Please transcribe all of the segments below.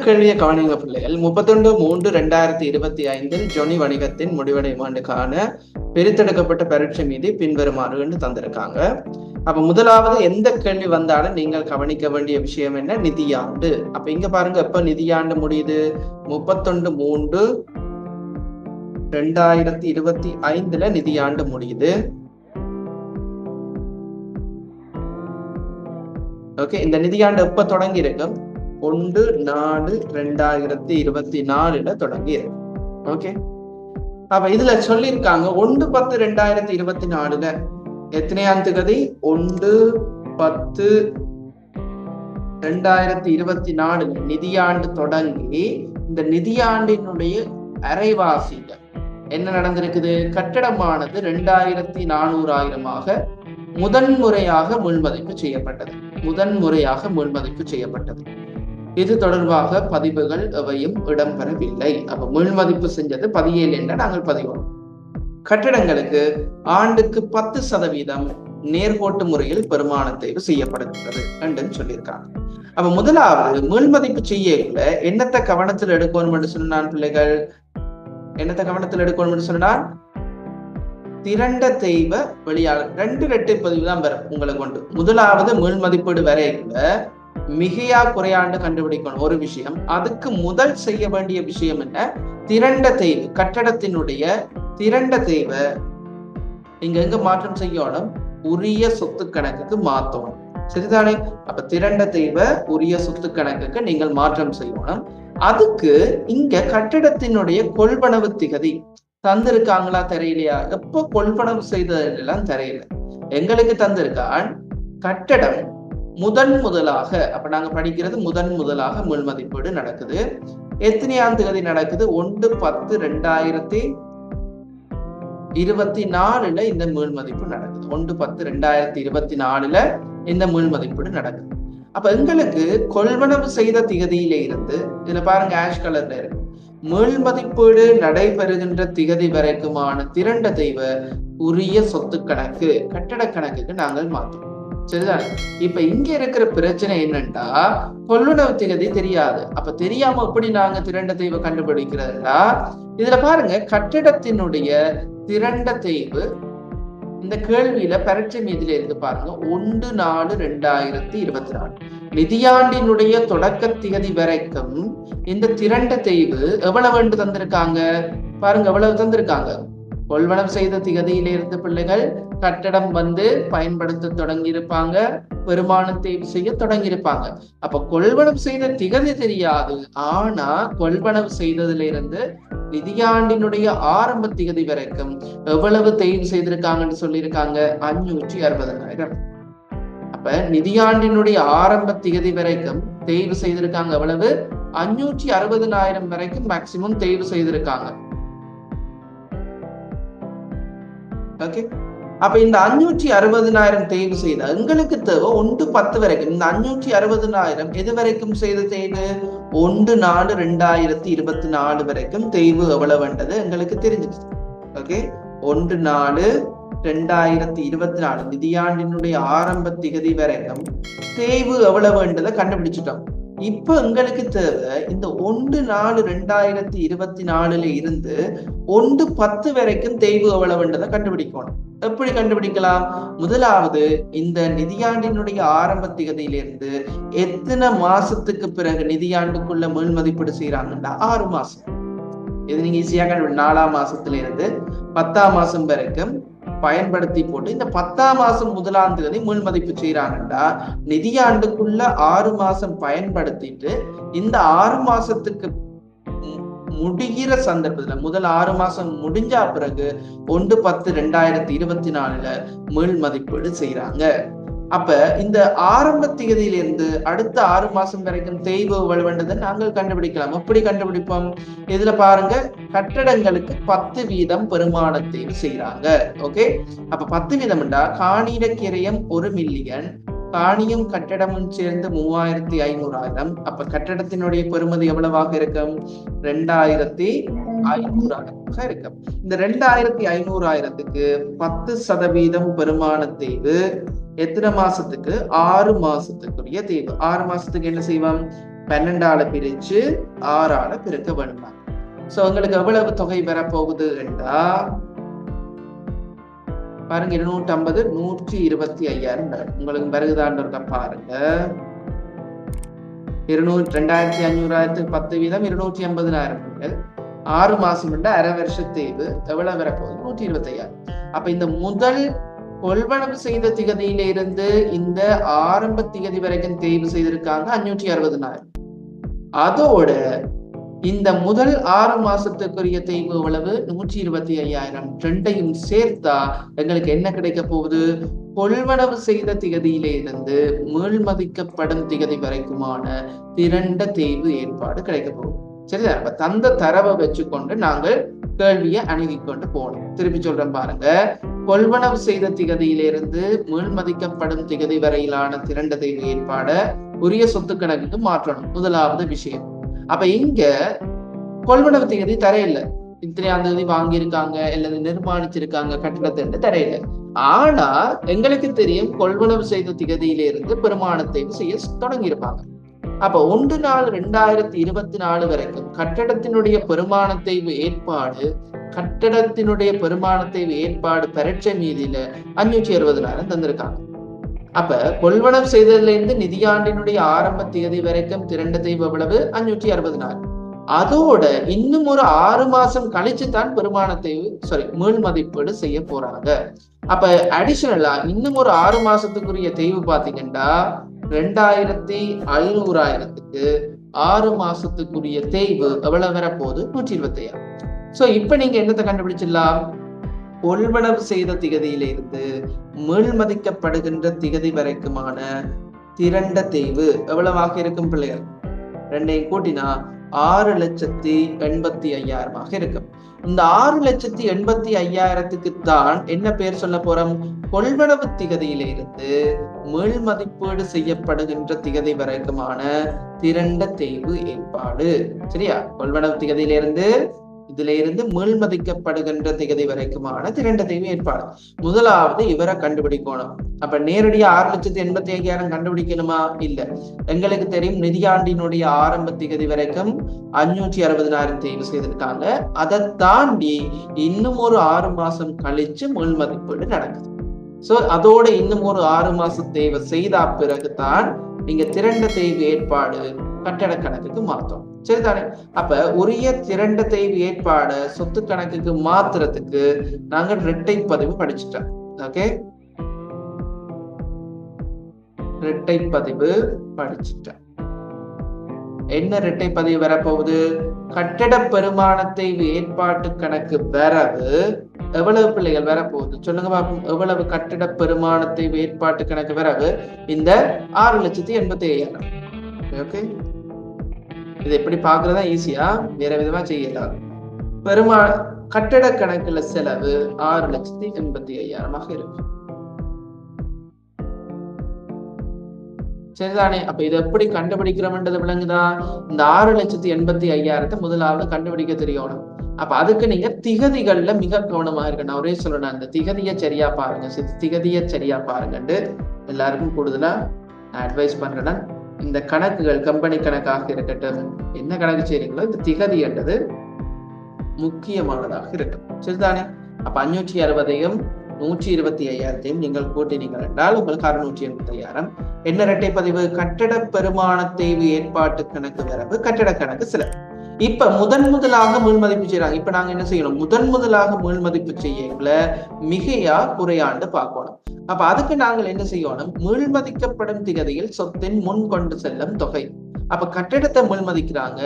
கேள்வியை கவனிங்க பிள்ளைகள். முப்பத்தொன்று மூன்று ரெண்டாயிரத்தி இருபத்தி ஐந்தில் ஜொனி வணிகத்தின் முடிவடையும் ஆண்டுக்கான பிரித்தெடுக்கப்பட்ட பரீட்சை மீது பின்வருமாறு என்று தந்திருக்காங்க. அப்ப முதலாவது எந்த கேள்வி வந்தாலும் நீங்கள் கவனிக்க வேண்டிய விஷயம் என்ன? நிதியாண்டு. அப்ப இங்க பாருங்க எப்ப நிதியாண்டு முடியுது? முப்பத்தொன்று மூன்று ரெண்டாயிரத்தி இருபத்தி ஐந்துல நிதியாண்டு முடியுது. ஓகே இந்த நிதியாண்டு எப்ப தொடங்கி இருக்கும் ஒன்று நாலு ரெண்டாயிரத்தி இருபத்தி நாலுல தொடங்கி இருக்கு ஓகே அப்ப இதுல சொல்லியிருக்காங்க ஒன்று பத்து ரெண்டாயிரத்தி இருபத்தி நாலுல எத்தனையாம் திகதி ஒன்று பத்து ரெண்டாயிரத்தி இருபத்தி நாலுல நிதியாண்டு தொடங்கி இந்த நிதியாண்டினுடைய அரைவாசியில என்ன நடந்திருக்குது? கட்டடமானது ரெண்டாயிரத்தி நானூறு ஆயிரமாக முதன்முறையாக முன்மதிப்பு செய்யப்பட்டது. முதன்முறையாக முன்மதிப்பு செய்யப்பட்டது. இது தொடர்பாக பதிவுகள் எவையும் இடம்பெறவில்லை. அப்ப முன்மதிப்பு செஞ்சது பதியேழு என்ற நாங்கள் பதிவோம் கட்டிடங்களுக்கு ஆண்டுக்கு பத்து சதவீதம் நேர்கோட்டு முறையில் பெருமான தேர்வு செய்யப்படுகின்றது என்று சொல்லியிருக்காங்க. அப்ப முதலாவது முன்மதிப்பு செய்யக்குள்ள என்னத்தை கவனத்தில் எடுக்கணும் என்று சொன்னான் பிள்ளைகள்? என்னத்தை கவனத்தில் எடுக்கணும் என்று சொன்னால் திரண்ட தெய்வ வெளியாளர் ரெண்டு ரெட்டை பதிவு தான் வரும் உங்களை கொண்டு. முதலாவது முள் மதிப்பீடு வரையில மிகையா குறையாண்டு கண்டுபிடிக்கணும் ஒரு விஷயம். அதுக்கு முதல் செய்ய வேண்டிய விஷயம் என்ன? திரண்ட தெய்வு கட்டடத்தினுடைய திரண்ட தெய்வ இங்க எங்க மாற்றம் செய்யணும்? உரிய சொத்து கணக்குக்கு மாத்தணும் சரிதானே? அப்ப திரண்ட தெய்வ உரிய சொத்து கணக்குக்கு நீங்கள் மாற்றம் செய்யணும். அதுக்கு இங்க கட்டடத்தினுடைய கொள்வனவு திகதி. தந்திருக்காங்களா தெரியலையா? எப்போ கொள்வனவு செய்ததெல்லாம் தெரியல. எங்களுக்கு தந்திருக்கான் கட்டடம் முதன் முதலாக அப்ப நாங்க படிக்கிறது முதன் முதலாக முள் மதிப்பீடு நடக்குது. எத்தனையாம் தேதி நடக்குது? ஒன்று பத்து ரெண்டாயிரத்தி இருபத்தி நாலுல இந்த மீள் மதிப்பு நடக்குது. ஒன்று பத்து ரெண்டாயிரத்தி இருபத்தி நாலுல இந்த மீள் மதிப்பீடு நடக்குது. அப்ப எங்களுக்கு கொள்வனவு செய்த திகதியில இருந்து இதுல பாருங்க ஆஷ் கலர்ல இருக்கு. மீள் மதிப்பீடு நடைபெறுகின்ற திகதி வரைக்குமான திரண்ட தெய்வ உரிய சொத்து கணக்கு கட்டட கணக்குக்கு நாங்கள் மாற்றோம் சரிதானே இப்ப இங்க இருக்கிற பிரச்சனை என்னன்னா கொள்ளுணவு திகதி தெரியாது. அப்ப தெரியாம எப்படி நாங்க திரண்ட தெய்வ கண்டுபிடிக்கிறதுனா இதுல பாருங்க கட்டிடத்தினுடைய திரண்ட தெய்வு இந்த கேள்வியில பரட்சை மீதில இருந்து பாருங்க. ஒன்று நாலு ரெண்டாயிரத்தி இருபத்தி நாலு நிதியாண்டினுடைய தொடக்க திகதி வரைக்கும் இந்த திரண்ட தெய்வு எவ்வளவு என்று தந்திருக்காங்க? பாருங்க எவ்வளவு தந்திருக்காங்க? கொள்வனம் செய்த திகதியில இருந்த பிள்ளைகள் கட்டடம் வந்து பயன்படுத்த தொடங்கி இருப்பாங்க தேர்வு செய்ய தொடங்கியிருப்பாங்க. அப்ப கொள்வனம் செய்த திகதி தெரியாது. ஆனா கொள்வனம் செய்ததுல இருந்து நிதியாண்டினுடைய ஆரம்ப திகதி வரைக்கும் எவ்வளவு தேர்வு செய்திருக்காங்கன்னு சொல்லியிருக்காங்க? அஞ்சூற்றி அறுபதாயிரம். அப்ப நிதியாண்டினுடைய ஆரம்ப திகதி வரைக்கும் தேர்வு செய்திருக்காங்க எவ்வளவு? அஞ்சூற்றி அறுபதனாயிரம் வரைக்கும் மேக்சிமம் தேர்வு செய்திருக்காங்க. ஓகே அப்ப இந்த அஞ்சூற்றி அறுபதுனாயிரம் தேர்வு செய்த எங்களுக்கு தேவை ஒன்று பத்து வரைக்கும். இந்த அஞ்சூற்றி அறுபதுனாயிரம் எது வரைக்கும் செய்த தேர்வு? ஒன்று நாலு ரெண்டாயிரத்தி இருபத்தி நாலு வரைக்கும் தேர்வு எவ்வளவுன்றது எங்களுக்கு தெரிஞ்சிச்சு ஓகே ஒன்று நாலு ரெண்டாயிரத்தி இருபத்தி நாலு நிதியாண்டினுடைய ஆரம்ப திகதி வரைக்கும் தேய்வு எவ்வளவுன்றதை கண்டுபிடிச்சிட்டோம். இப்ப எங்களுக்கு தேவை இந்த ஒன்று நாலு ரெண்டாயிரத்தி இருபத்தி நாலுல இருந்து ஒன்று பத்து வரைக்கும் தேய்வு எவ்வளவுன்றதை கண்டுபிடிக்கணும். எப்படி கண்டுபிடிக்கலாம்? முதலாவது இந்த நிதியாண்டினுடைய ஆரம்ப திகதியிலிருந்து எத்தனை மாசத்துக்கு பிறகு நிதியாண்டுக்குள்ள மேல் மதிப்பீடு செய்யறாங்கன்னா ஆறு மாசம். இது நீங்க ஈஸியாக கண்டுபிடி நாலாம் மாசத்துல இருந்து பத்தாம் மாசம் வரைக்கும் பயன்படுத்தி போட்டு இந்த பத்தாம் மாசம் முதலாம் தேதி முன் மதிப்பு செய்யறாங்கடா நிதியாண்டுக்குள்ள ஆறு மாசம் பயன்படுத்திட்டு இந்த ஆறு மாசத்துக்கு முடிகிற சந்தர்ப்பத்துல முதல் ஆறு மாசம் முடிஞ்சா பிறகு ஒன்று பத்து ரெண்டாயிரத்தி இருபத்தி நாலுல மீள் மதிப்பீடு செய்யறாங்க அப்ப இந்த ஆரம்ப தேதியிலிருந்து அடுத்த ஆறு மாசம் வரைக்கும் தேய்வு வலுவென்றதை நாங்கள் கண்டுபிடிக்கலாம். எப்படி கண்டுபிடிப்போம்? இதுல பாருங்க கட்டடங்களுக்கு பத்து வீதம் பெருமானத்தையும் செய்யறாங்க ஓகே அப்ப பத்து வீதம்டா காணிட கிரயம் ஒரு மில்லியன் காணியும் கட்டடமும் சேர்ந்து மூவாயிரத்தி ஐநூறாயிரம். அப்ப கட்டடத்தினுடைய பெருமதி எவ்வளவாக இருக்கும்? ரெண்டாயிரத்தி ஐநூறாயிரமாக இருக்கும். இந்த ரெண்டாயிரத்தி ஐநூறாயிரத்துக்கு பத்து சதவீதம் பெருமான தேய்வு எத்தனை மாசத்துக்கு? ஆறு மாசத்துக்குரிய தேய்வு ஆறு மாசத்துக்கு என்ன செய்வோம் பன்னெண்டால பிரிச்சு ஆறால பிரிக்க வேண்டாம் சோ உங்களுக்கு எவ்வளவு தொகை வரப்போகுது என்றா? பாருங்க இருநூற்றி ஐம்பது நூற்றி இருபத்தி ஐயாயிரம் வரும். உங்களுக்கு வருகுதான்னு இருக்க பாருங்க. இருநூறு ரெண்டாயிரத்தி அஞ்சூறாயிரத்துக்கு பத்து வீதம் இருநூற்றி ஐம்பதுனாயிரம் ஆறு மாசம் உண்டு அரை வருஷ தேய்வு எவ்வளவு வரப்போகுது? நூற்றி இருபத்தி ஐயாயிரம் அப்ப இந்த முதல் கொள்வனவு செய்த திகதியில இருந்து இந்த ஆரம்ப திகதி வரைக்கும் தேய்வு செய்திருக்காங்க அஞ்சூற்றி அறுபதுனாயிரம் அதோட இந்த முதல் ஆறு மாசத்துக்குரிய தேய்வு அளவு நூற்றி இருபத்தி ஐயாயிரம். ரெண்டையும் சேர்த்தா எங்களுக்கு என்ன கிடைக்க போகுது? கொள்வனவு செய்த திகதியிலே இருந்து மீள்மதிக்கப்படும் திகதி வரைக்குமான திரண்ட தேய்வு ஏற்பாடு கிடைக்க போகுது. சரியா? அப்ப தந்த தரவை வச்சுக்கொண்டு நாங்கள் கேள்வியை அணுகி கொண்டு போனோம். திருப்பி சொல்றேன் பாருங்க. கொள்வனவு செய்த திகதியிலிருந்து மீள்மதிக்கப்படும் திகதி வரையிலான திரண்ட தேய்வு ஏற்பாட உரிய சொத்து கணக்குக்கு மாற்றணும். முதலாவது விஷயம். அப்ப இங்க கொள்வனவு திகதி தரையில்லை இத்தனையாம் தேதி வாங்கியிருக்காங்க அல்லது நிர்மாணிச்சிருக்காங்க கட்டிடத்தை தரையில்லை ஆனா எங்களுக்கு தெரியும் கொள்வனவு செய்த திகதியிலிருந்து பெருமானத்தை செய்ய தொடங்கியிருப்பாங்க. அப்ப ஒன்று நாள் ரெண்டாயிரத்தி இருபத்தி நாலு வரைக்கும் கட்டடத்தினுடைய பெருமானத்தை ஏற்பாடு கட்டடத்தினுடைய பெருமானத்தை ஏற்பாடு பரீட்சை மீதியில அஞ்சூற்றி அறுபதுனாயிரம் தந்திருக்காங்க. அப்ப கொள்வனம் செய்ததுல இருந்து நிதியாண்டினுடைய ஆரம்ப தேதி வரைக்கும் திரண்ட தெய்வ எவ்வளவு அஞ்சூற்றி அறுபதுனாயிரம். அதோட இன்னும் ஒரு ஆறு மாசம் கழிச்சு தான் பெருமானத்தை சாரி மீள் மதிப்பீடு செய்ய போறாங்க. அப்ப அடிஷனலா இன்னும் ஒரு ஆறு மாசத்துக்குரிய தெய்வு பாத்தீங்கன்னா ரெண்டாயிரத்தி ஐநூறாயிரத்துக்கு ஆறு மாசத்துக்குரிய தேய்வு எவ்வளவு வரப்போகுது? நூற்றி இருபத்தி ஐயாயிரம் சோ இப்ப நீங்க என்னத்தை கண்டுபிடிச்சிடலாம்? கொள்வளவு செய்த திகதியில இருந்து மீள்மதிக்கப்படுகின்ற திகதி வரைக்குமான திரண்ட தேய்வு எவ்வளவாக இருக்கும் பிள்ளைகள்? ரெண்டையும் கூட்டினா ஆறு லட்சத்தி எண்பத்தி ஐயாயிரமாக இருக்கும். இந்த ஆறு லட்சத்தி எண்பத்தி ஐயாயிரத்துக்கு தான் என்ன பேர் சொல்ல போறோம்? கொள்வனவு திகதியிலிருந்து மேல் மீள் மதிப்பீடு செய்யப்படுகின்ற திகதி வரைக்குமான திரண்ட தேய்வு ஏற்பாடு. சரியா? கொள்வனவு திகதியிலிருந்து இதுல இருந்து மீள்மதிக்கப்படுகின்ற திகதி வரைக்குமான திரண்ட தெய்வ ஏற்பாடு. முதலாவது இவரை கண்டுபிடிக்கணும். அப்ப நேரடியா ஆறு லட்சத்தி எண்பத்தி ஐயாயிரம் கண்டுபிடிக்கணுமா? இல்ல. எங்களுக்கு தெரியும் நிதியாண்டினுடைய ஆரம்ப திகதி வரைக்கும் அஞ்சூற்றி அறுபதினாயிரம் தேர்வு செய்திருக்காங்க. அதை தாண்டி இன்னும் ஒரு ஆறு மாசம் கழிச்சு மீள்மதிப்பீடு நடக்குது. சோ அதோட இன்னும் ஒரு ஆறு மாசம் தேவை செய்த பிறகுதான் நீங்க திரண்ட தெய்வ ஏற்பாடு கட்டட கணக்குக்கு மாத்தோம் சரிதானே? அப்ப உரிய திரண்ட தெய்வ ஏற்பாடு சொத்து கணக்குக்கு மாத்துறதுக்கு நாங்க இரட்டை பதிவு படிச்சுட்டோம். ஓகே இரட்டை பதிவு படிச்சுட்டோம். என்ன இரட்டை பதிவு வரப்போகுது? கட்டட பெருமானத்தை ஏற்பாட்டு கணக்கு வரவு எவ்வளவு பிள்ளைகள் வரப்போகுது? சொல்லுங்க பாப்போம். எவ்வளவு கட்டிட பெருமானத்தை ஏற்பாட்டு கணக்கு வரவு? இந்த ஆறு லட்சத்தி எண்பத்தி ஐயாயிரம். ஓகே இது எப்படி பார்க்கறதா ஈஸியா வேற விதமா செய்யலாம். பெருமா கட்டட கணக்குல செலவு ஆறு லட்சத்தி எண்பத்தி ஐயாயிரமாக இருக்கு. சரிதானே? அப்ப இதை எப்படி கண்டுபிடிக்கிறோம்ன்றது விளங்குதா? இந்த ஆறு லட்சத்தி எண்பத்தி ஐயாயிரத்தை முதலாவது கண்டுபிடிக்க தெரியணும். அப்ப அதுக்கு நீங்க திகதிகள்ல மிக கவனமா இருக்கணும். ஒரே சொல்லணும் அந்த திகதியை சரியா பாருங்க. திகதியை சரியா பாருங்கன்ட்டு எல்லாருக்கும் கூடுதலா நான் அட்வைஸ் பண்றேன்னா இந்த கணக்குகள் கம்பெனி கணக்காக இருக்கட்டும் என்ன கணக்கு செய்றீங்களோ இந்த திகதி என்றது முக்கியமானதாக இருக்கும். சரிதானே? அப்ப அஞ்சூற்றி அறுபதையும் நூற்றி இருபத்தி ஐயாயிரத்தையும் நீங்கள் கூட்டினீங்கள் என்றால் உங்களுக்கு அறுநூற்றி எண்பத்தி ஐயாயிரம் என்ன இரட்டை பதிவு? கட்டட பெருமான தேவை ஏற்பாட்டு கணக்கு வரவு கட்டட கணக்கு சில இப்ப முதன் முதலாக மீள்மதிப்பு செய்யறாங்க இப்ப நாங்க என்ன செய்யணும்? முதன் முதலாக மீள்மதிப்பு செய்யல மிகையா குறையாண்டு பார்க்கணும். அப்ப அதுக்கு நாங்கள் என்ன செய்யணும்? மீள்மதிக்கப்படும் திகதியில் சொத்தின் முன் கொண்டு செல்லும் தொகை. அப்ப கட்டிடத்தை முன்மதிக்கிறாங்க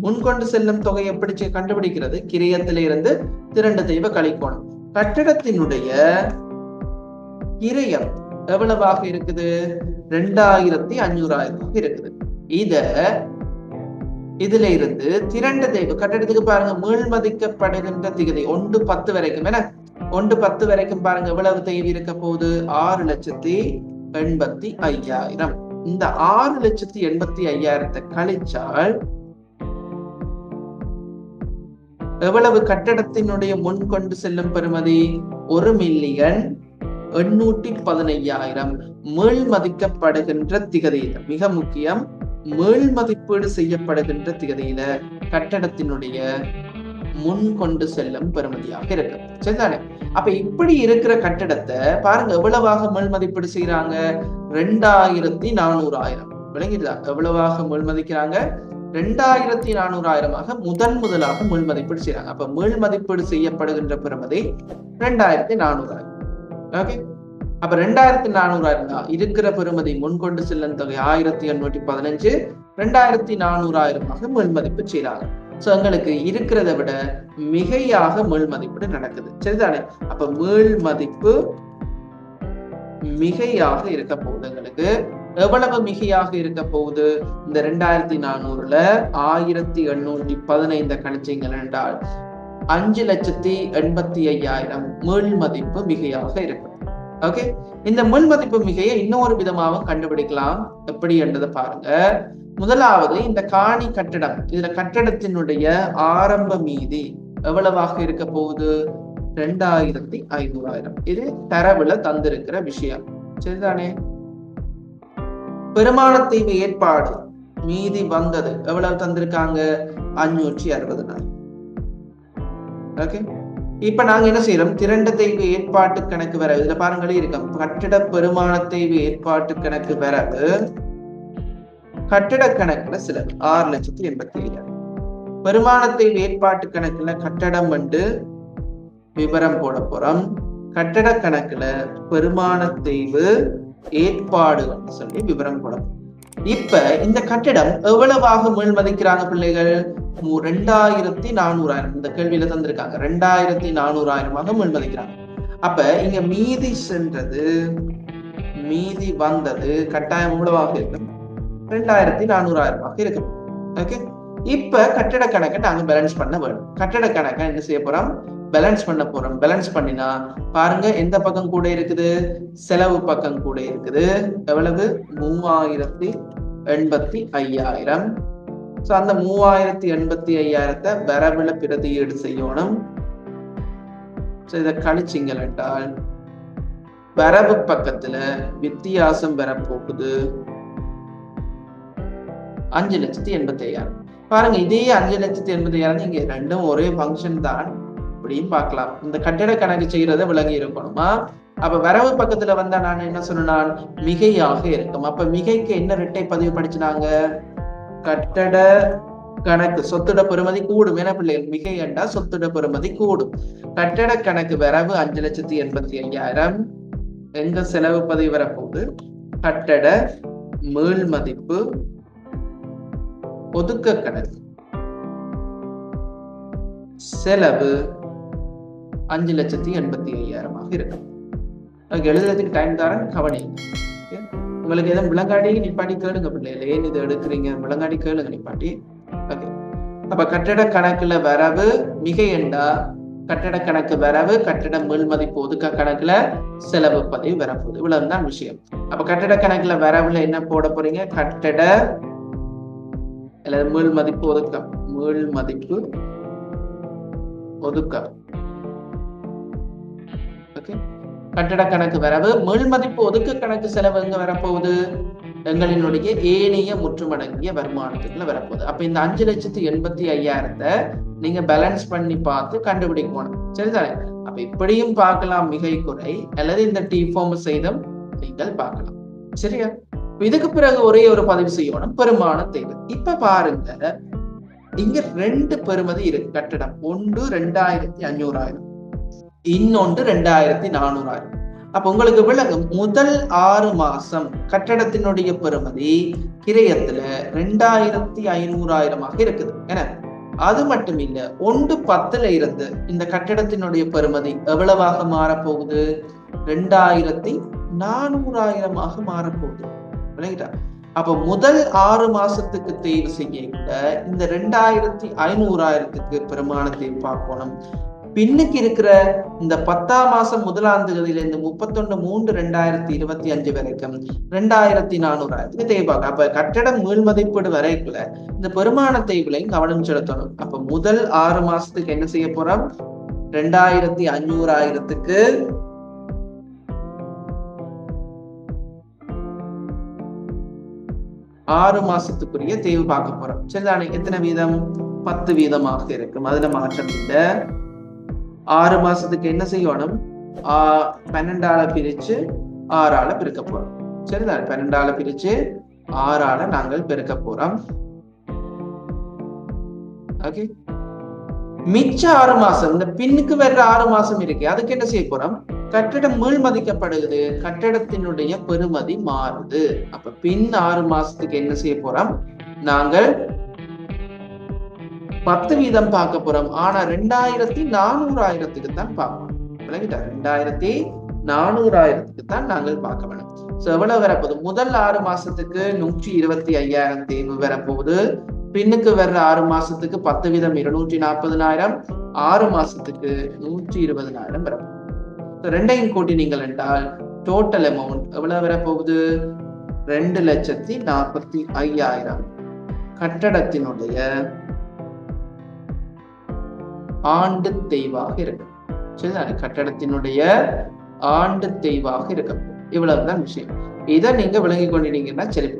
முன் கொண்டு செல்லும் தொகை எப்படி கண்டுபிடிக்கிறது? கிரியத்தில இருந்து திரண்டு தெய்வ கழிக்கணும். கட்டிடத்தினுடைய கிரயம் எவ்வளவாக இருக்குது? ரெண்டாயிரத்தி அஞ்சூறாயிரமாக இருக்குது. இத இதுல இருந்து திரண்ட தெய்வ கட்டிடத்துக்கு பாருங்க மீள்மதிக்கப்படுகின்ற திகதி ஒன்று பத்து வரைக்கும் என ஒன்று பத்து வரைக்கும் பாருங்க எவ்வளவு தெய்வம் இருக்க போகுது? ஆறு லட்சத்தி எண்பத்தி ஐயாயிரம். இந்த ஆறு லட்சத்தி எண்பத்தி ஐயாயிரத்தை கழிச்சால் எவ்வளவு கட்டடத்தினுடைய முன் கொண்டு செல்லும் பெறுமதி? ஒரு மில்லியன் எண்ணூற்றி பதினையாயிரம். மீள் மதிக்கப்படுகின்ற திகதி மிக முக்கியம். மேல் மதிப்பீடு செய்யப்படுகின்ற திகதியில கட்டடத்தினுடைய முன் கொண்டு செல்லும் பெறுமதியாக இருக்கு. சரிதானே? அப்ப இப்படி இருக்கிற கட்டடத்தை பாருங்க எவ்வளவாக மேல் மதிப்பீடு செய்யறாங்க ரெண்டாயிரத்தி நானூறு ஆயிரம் விளங்கிடுதா? எவ்வளவாக மேல் மதிக்கிறாங்க ரெண்டாயிரத்தி நானூறு ஆயிரமாக முதன் முதலாக மேல் மதிப்பீடு செய்யறாங்க அப்ப மேல் மதிப்பீடு செய்யப்படுகின்ற பெறுமதி ரெண்டாயிரத்தி நானூறு ஆயிரம் ஓகே? அப்ப ரெண்டாயிரத்தி நானூறாயிரம் தான் இருக்கிற பெறுமதி முன்கொண்டு செல்லும் தொகை ஆயிரத்தி எண்ணூற்றி பதினஞ்சு. ரெண்டாயிரத்தி நானூறாயிரமாக மேல் மதிப்பு செய்யறாங்க சோ எங்களுக்கு இருக்கிறத விட மிகையாக மேல் மதிப்பீடு நடக்குது. சரிதானே? அப்ப மேல் மதிப்பு மிகையாக இருக்க போகுது எங்களுக்கு. எவ்வளவு மிகையாக இருக்க போகுது? இந்த ரெண்டாயிரத்தி நானூறுல ஆயிரத்தி எண்ணூற்றி பதினைந்த கணிச்சிங்கள் என்றால் அஞ்சு லட்சத்தி எண்பத்தி ஐயாயிரம் மேல் மதிப்பு மிகையாக இருக்கும் ஓகே இந்த முன்மதிப்பு மிகையை இன்னொரு விதமாகவும் கண்டுபிடிக்கலாம். எப்படி என்றதை பாருங்க. முதலாவது இந்த காணி கட்டடம் இதுல கட்டடத்தினுடைய ஆரம்ப மீதி எவ்வளவாக இருக்க போகுது? ரெண்டாயிரத்தி ஐநூறாயிரம். இது தரவுல தந்திருக்கிற விஷயம். சரிதானே? பெருமானத்தீவு ஏற்பாடு மீதி வந்தது எவ்வளவு தந்திருக்காங்க? அஞ்சூற்றி அறுபது நாள். ஓகே இப்ப நாங்க என்ன செய்யறோம் திரண்ட தெய்வ ஏற்பாட்டு கணக்கு வரவு. இதுல பாருங்களே இருக்கும் கட்டிட பெருமான தெய்வ ஏற்பாட்டு கணக்கு வரவு. கட்டிட கணக்குல சில ஆறு லட்சத்தி எண்பத்தி ஐயாயிரம் பெருமானத்தை ஏற்பாட்டு கணக்குல கட்டடம் வந்து விவரம் போட போறோம். கட்டட கணக்குல பெருமான தெய்வு ஏற்பாடு சொல்லி விவரம் போட இப்ப இந்த கட்டிடம் எவ்வளவாக மேல் மதிக்கிறாங்க பிள்ளைகள் ரெண்டாயிரத்தி நானூறாயிரம். இந்த கேள்வியில தந்திருக்காங்க. ரெண்டாயிரத்தி நானூறாயிரமாக மேல் மதிக்கிறாங்க அப்ப இங்க மீதி சென்றது மீதி வந்தது கட்டாயம் எவ்வளவாக இருக்கும் ரெண்டாயிரத்தி நானூறாயிரமாக இருக்கும் ஓகே இப்ப கட்டட கணக்கை நாங்க பேலன்ஸ் பண்ண வேணும். கட்டட கணக்கை என்ன செய்ய போறோம்? பேலன்ஸ் பண்ண போறோம். பேலன்ஸ் பண்ணினா பாருங்க எந்த பக்கம் கூட இருக்குது? செலவு பக்கம் கூட இருக்குது. எவ்வளவு? மூவாயிரத்தி எண்பத்தி ஐயாயிரம். ஸோ அந்த மூவாயிரத்தி எண்பத்தி ஐயாயிரத்தை வரவுல பிரதியீடு செய்யணும். ஸோ இதை கழிச்சிங்கள் என்றால் வரவு பக்கத்துல வித்தியாசம் வரப்போகுது. அஞ்சு லட்சத்தி எண்பத்தி ஐயாயிரம். பாருங்க இதே அஞ்சு லட்சத்தி எண்பத்தி ஐயாயிரம் இங்க ரெண்டும் ஒரே ஃபங்க்ஷன் தான். அப்படின்னு பார்க்கலாம். இந்த கட்டிட கணக்கு செய்யறத விளங்கி இருக்கணுமா? அப்ப வரவு பக்கத்துல வந்தா நான் என்ன சொன்னான் மிகையாக இருக்கும். அப்ப மிகைக்கு என்ன ரெட்டை பதிவு படிச்சுனாங்க? கட்டட கணக்கு சொத்துட பெறுமதி கூடும். என பிள்ளைகள் மிகை என்றா சொத்துட பெறுமதி கூடும். கட்டட கணக்கு வரவு அஞ்சு லட்சத்தி எண்பத்தி ஐயாயிரம். எங்க செலவு பதிவு வரப்போகுது? கட்டட மேல் மதிப்பு ஒதுக்க கணக்கு. செலவு அஞ்சு லட்சத்தி எண்பத்தி ஐயாயிரமாக இருக்கும். அதுக்கு எழுதுறதுக்கு டைம் தரேன் கவனி. உங்களுக்கு எதுவும் விளங்காடி நிப்பாட்டி கேளுங்க பிள்ளைகள். ஏன் இதை எடுக்கிறீங்க? விளங்காடி கேளுங்க நிப்பாட்டி. ஓகே அப்ப கட்டட கணக்குல வரவு மிக எண்டா? கட்டட கணக்கு வரவு கட்டட மேல் மதிப்பு ஒதுக்க கணக்குல செலவு பதிவு வரப்போகுது. இவ்வளவுதான் விஷயம். அப்ப கட்டட கணக்குல வரவுல என்ன போட போறீங்க? கட்டட அல்லது மேல் மதிப்பு ஒதுக்கம். மேல் மதிப்பு ஒதுக்கம். இருக்கு கட்டட கணக்கு வரவு மேல் மதிப்பு கணக்கு செலவு எங்க வரப்போகுது? எங்களினுடைய ஏனைய முற்றுமடங்கிய வருமானத்துக்குள்ள வரப்போகுது. அப்ப இந்த அஞ்சு லட்சத்தி எண்பத்தி ஐயாயிரத்தை நீங்க பேலன்ஸ் பண்ணி பார்த்து கண்டுபிடிக்கணும் சரிதானே அப்ப இப்படியும் பார்க்கலாம் மிகை குறை. அல்லது இந்த டி ஃபார்ம் செய்தும் நீங்கள் பார்க்கலாம். சரியா? இதுக்கு பிறகு ஒரே ஒரு பதிவு செய்யணும். பெருமான தேவை. இப்ப பாருங்க இங்க ரெண்டு பெருமதி இருக்கு. கட்டடம் ஒன்று ரெண்டாயிரத்தி அஞ்சூறாயிரம் இன்னொன்று ரெண்டாயிரத்தி நானூறாயிரம். அப்ப உங்களுக்கு விளங்கும் முதல் ஆறு மாசம் கட்டடத்தினுடைய பெருமதி கிரயத்துல ரெண்டாயிரத்தி ஐநூறாயிரமாக இருக்குது. என அது மட்டும் இல்ல ஒன்று பத்துல இருந்து இந்த கட்டடத்தினுடைய பெருமதி எவ்வளவாக மாறப்போகுது? ரெண்டாயிரத்தி நானூறாயிரமாக மாறப்போகுது. விளங்கிட்டா அப்ப முதல் ஆறு மாசத்துக்கு தேர்வு செய்ய இந்த ரெண்டாயிரத்தி ஐநூறாயிரத்துக்கு பெருமானத்தை பார்க்கணும். பின்னுக்கு இருக்கிற இந்த பத்தாம் மாசம் முதலாந்துகளில் இந்த முப்பத்தொன்னு மூன்று ரெண்டாயிரத்தி இருபத்தி அஞ்சு வரைக்கும் ரெண்டாயிரத்தி நானூறாயிரத்துக்கு தேவைப்பாங்க அப்ப கட்டடம் மீள் மதிப்பீடு வரைக்குள்ள இந்த பெருமான தேவைகளையும் கவனம் செலுத்தணும். அப்ப முதல் ஆறு மாசத்துக்கு என்ன செய்ய போறோம்? ரெண்டாயிரத்தி அஞ்சூறாயிரத்துக்கு ஆறு மாசத்துக்குரிய தேய்வு பார்க்க போறோம். சரிதானே? எத்தனை வீதம்? பத்து வீதமாக இருக்கும். அதுல மாற்றம் இல்லை. ஆறு மாசத்துக்கு என்ன செய்யணும்? பன்னெண்டால பிரிச்சு ஆறால பிறக்க போறோம். சரிதான் பன்னெண்டால பிரிச்சு ஆறால நாங்கள் பெருக்க போறோம். ஓகே மிச்ச ஆறு மாசம் இந்த பின்னுக்கு வர்ற ஆறு மாசம் இருக்கு அதுக்கு என்ன செய்ய போறோம்? கட்டடம் மீள் மதிக்கப்படுகிறது கட்டடத்தினுடைய பெருமதி மாறுது. அப்ப பின் ஆறு மாசத்துக்கு என்ன செய்ய போறோம்? நாங்கள் பத்து வீதம் பார்க்க போறோம். ஆனா ரெண்டாயிரத்தி நானூறாயிரத்துக்கு தான் பார்ப்போம் விளங்கிட்டா ரெண்டாயிரத்தி நானூறாயிரத்துக்கு தான் நாங்கள் பார்க்க வேணும். சோ எவ்வளவு வரப்போகுது? முதல் ஆறு மாசத்துக்கு நூற்றி இருபத்தி ஐயாயிரம் தேர்வு வரப்போகுது. பின்னுக்கு வர்ற ஆறு மாசத்துக்கு பத்து வீதம் இருநூற்றி நாற்பதுனாயிரம். ஆறு மாசத்துக்கு நூற்றி இருபதுனாயிரம் வரப்போகுது. ரெண்டையும் கூட்டி நீங்கள் என்றால் டோட்டல் அமௌண்ட் எவ்வளவு வரப்போகுது? ரெண்டு லட்சத்தி நாற்பத்தி ஐயாயிரம். கட்டடத்தினுடைய ஆண்டு தெய்வாக இருக்கும். சரிதானே கட்டடத்தினுடைய ஆண்டு தெய்வாக இருக்கும். இவ்வளவுதான் விஷயம். இதை நீங்க விளங்கி கொண்டிருந்தீங்கன்னா சரி.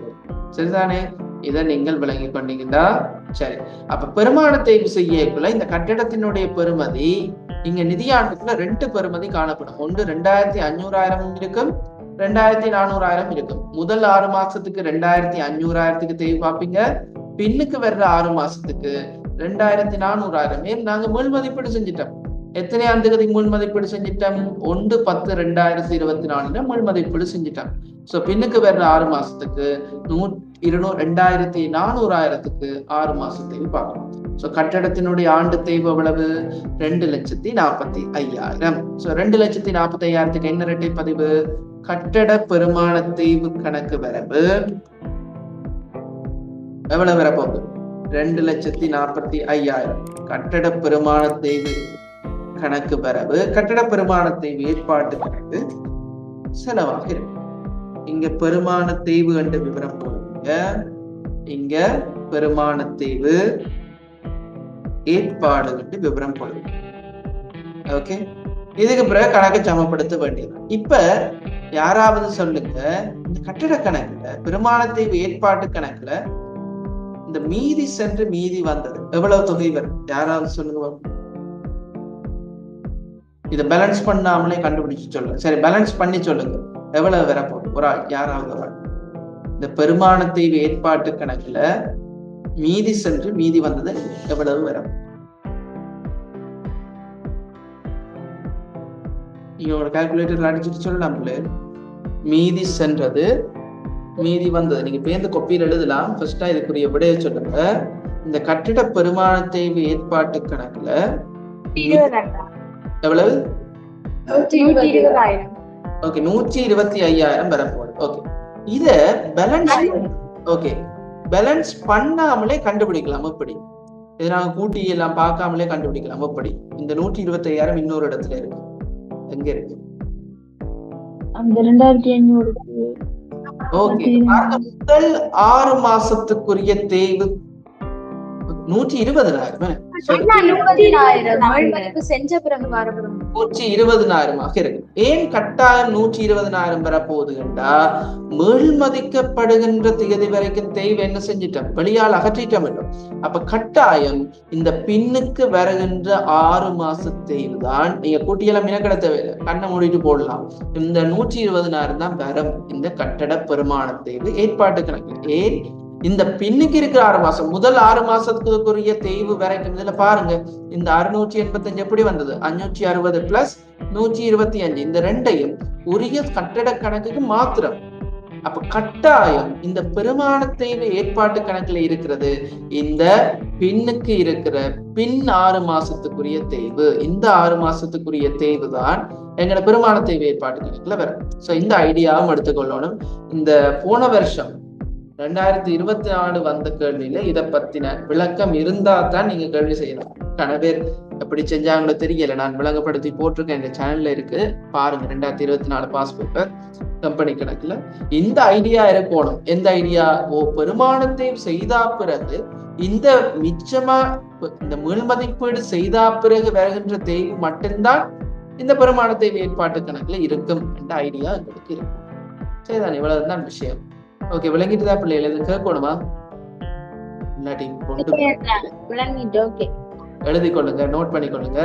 சரிதானே? இதை நீங்கள் விளங்கி கொண்டீங்கன்னா சரி. அப்ப பெருமான தேய்வு செய்யக்குள்ள இந்த கட்டடத்தினுடைய பெருமதி இங்க நிதியாண்டுக்குள்ள ரெண்டு பெருமதி காணப்படும். ஒன்று ரெண்டாயிரத்தி அஞ்சூறாயிரம் இருக்கும் ரெண்டாயிரத்தி நானூறாயிரம் இருக்கும். முதல் ஆறு மாசத்துக்கு ரெண்டாயிரத்தி அஞ்சூறாயிரத்துக்கு தேவை பார்ப்பீங்க. பின்னுக்கு வர்ற ஆறு மாசத்துக்கு ரெண்டாயிரத்தி நானூறாயிரம். ஏன் நாங்க மீள் மதிப்பீடு செஞ்சிட்டோம். எத்தனை ஆண்டுகளுக்கு மீள் மதிப்பீடு செஞ்சிட்டோம்? ஒன்று பத்து ரெண்டாயிரத்தி இருபத்தி நாலுல மீள் மதிப்பீடு செஞ்சிட்டோம். சோ பின்னுக்கு வர்ற ஆறு மாசத்துக்கு நூ இருநூறு ரெண்டாயிரத்தி நானூறு ஆயிரத்துக்கு ஆறு மாசத்தையும் பார்க்கணும். சோ கட்டடத்தினுடைய ஆண்டு தேய்வு எவ்வளவு? ரெண்டு லட்சத்தி நாற்பத்தி ஐயாயிரம். சோ ரெண்டு லட்சத்தி நாற்பத்தி ஐயாயிரத்துக்கு என்ன ரெட்டை பதிவு? கட்டட பெருமான தேய்வு கணக்கு வரவு. எவ்வளவு வரப்போகுது? ரெண்டு லட்சத்தி நாற்பத்தி ஐயாயிரம். கட்டட பெருமான கணக்கு வரவு கட்டட பெருமானத்தை ஏற்பாட்டு கணக்கு செலவாக இருக்கும் இங்க பெருமான தேய்வு என்ற விவரம் போடுங்க. இங்க பெருமான தேய்வு ஏற்பாடு என்று விவரம் போடுங்க. ஓகே? இதுக்கு பிறகு கணக்கை சமப்படுத்த வேண்டியது. இப்ப யாராவது சொல்லுங்க இந்த கட்டிட கணக்குல பெருமான தேய்வு ஏற்பாட்டு கணக்குல இந்த மீதி சென்று மீதி வந்தது. எவ்வளவு தொகை வரும்? யாராவது சொல்லுங்க பாப்போம். இத பேலன்ஸ் பண்ணாமலே கண்டுபிடிச்சு சொல்லுங்க. சரி பேலன்ஸ் பண்ணி சொல்லுங்க. எவ்வளவு வரப்போகுது ஒரு ஆள் யாராவது ஒரு ஆள். இந்த பெருமானத்தை ஏற்பாட்டு கணக்குல மீதி சென்று மீதி வந்தது எவ்வளவு வரும் நீங்க ஒரு கால்குலேட்டர் அடிச்சுட்டு சொல்லலாம் மீதி சென்றது மீதி வந்தது. நீங்க பேருந்து கொப்பியில் எழுதலாம். ஃபர்ஸ்டா இதுக்குரிய விடைய சொல்லுங்க. இந்த கட்டிட பெருமான தேய்வு ஏற்பாட்டு கணக்குல எவ்வளவு? ஓகே நூற்றி இருபத்தி ஐயாயிரம் வரப்போகுது ஓகே இத பேலன்ஸ் ஓகே பேலன்ஸ் பண்ணாமலே கண்டுபிடிக்கலாம். எப்படி? இதை நாங்க கூட்டி எல்லாம் பார்க்காமலே கண்டுபிடிக்கலாம். எப்படி? இந்த நூற்றி இருபத்தி ஐயாயிரம் இன்னொரு இடத்துல இருக்கு. எங்க இருக்கு? அந்த ரெண்டாயிரத்தி ஐநூறு ஓகே. முதல் ஆறு மாசத்துக்குரிய தேய்வு நூற்றி இருபதாயிரம் மதிப்பு செஞ்ச பிறகு வரப்படும் நூற்றி இருபதனாயிரமாக இருக்கு. ஏன் கட்டாயம் நூற்றி இருபதனாயிரம் தேதி வரைக்கும் தேய்வு என்ன செஞ்சிட்டோம்? வெளியால் அகற்றிட்டோம் அப்ப கட்டாயம் இந்த பின்னுக்கு வருகின்ற ஆறு மாச தேய்வு தான் நீங்க கூட்டியெல்லாம் மினக்கட தேவையில்லை. கண்ணை மூடிட்டு போடலாம். இந்த நூற்றி இருபதனாயிரம் தான் வரும். இந்த கட்டட பெருமான தேய்வு. ஏற்பாட்டு கணக்கு. ஏன் இந்த பின்னுக்கு இருக்கிற ஆறு மாசம் முதல் ஆறு மாசத்துக்குரிய தேய்வு வரைக்கும் இதுல பாருங்க. இந்த அறுநூற்றி எண்பத்தஞ்சு எப்படி வந்தது? அஞ்சூற்றி அறுபது பிளஸ் நூற்றி இருபத்தி அஞ்சு. இந்த ரெண்டையும் உரிய கட்டட கணக்குக்கு மாத்திரம். அப்ப கட்டாயம் இந்த பெருமான தெய்வ ஏற்பாட்டு கணக்குல இருக்கிறது. இந்த பின்னுக்கு இருக்கிற பின் ஆறு மாசத்துக்குரிய தேய்வு இந்த ஆறு மாசத்துக்குரிய தேய்வு தான் எங்களோட பெருமான தெய்வ ஏற்பாட்டு கணக்குல வரும். சோ இந்த ஐடியாவும் எடுத்துக்கொள்ளணும். இந்த போன வருஷம் ரெண்டாயிரத்தி இருபத்தி நாலு வந்த கேள்வியில இத பத்தின விளக்கம் இருந்தா தான் நீங்க கேள்வி செய்யலாம் கன பேர் எப்படி செஞ்சாங்களோ தெரியல. நான் விளங்கப்படுத்தி போட்டிருக்கேன். எங்க சேனல்ல இருக்கு. பாருங்க ரெண்டாயிரத்தி இருபத்தி நாலு பாஸ்போர்ட் கம்பெனி கணக்குல. இந்த ஐடியா இருக்கணும். எந்த ஐடியா? ஓ பெருமானத்தை செய்தா பிறகு இந்த மிச்சமா இந்த மீள் மதிப்பீடு செய்தா பிறகு வருகின்ற தேய்வு மட்டும்தான் இந்த பெருமானத்தை ஏற்பாட்டு கணக்குல இருக்கும். என்ற ஐடியா எங்களுக்கு இருக்கும். சரிதான்? இவ்வளவுதான் விஷயம். ஓகே விளங்கிட்டு தான் பிள்ளைகள் எதுவும் கேட்கணுமா இல்லாட்டி கொண்டு எழுதி கொள்ளுங்க நோட் பண்ணி கொள்ளுங்க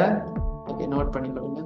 ஓகே நோட் பண்ணி கொள்ளுங்க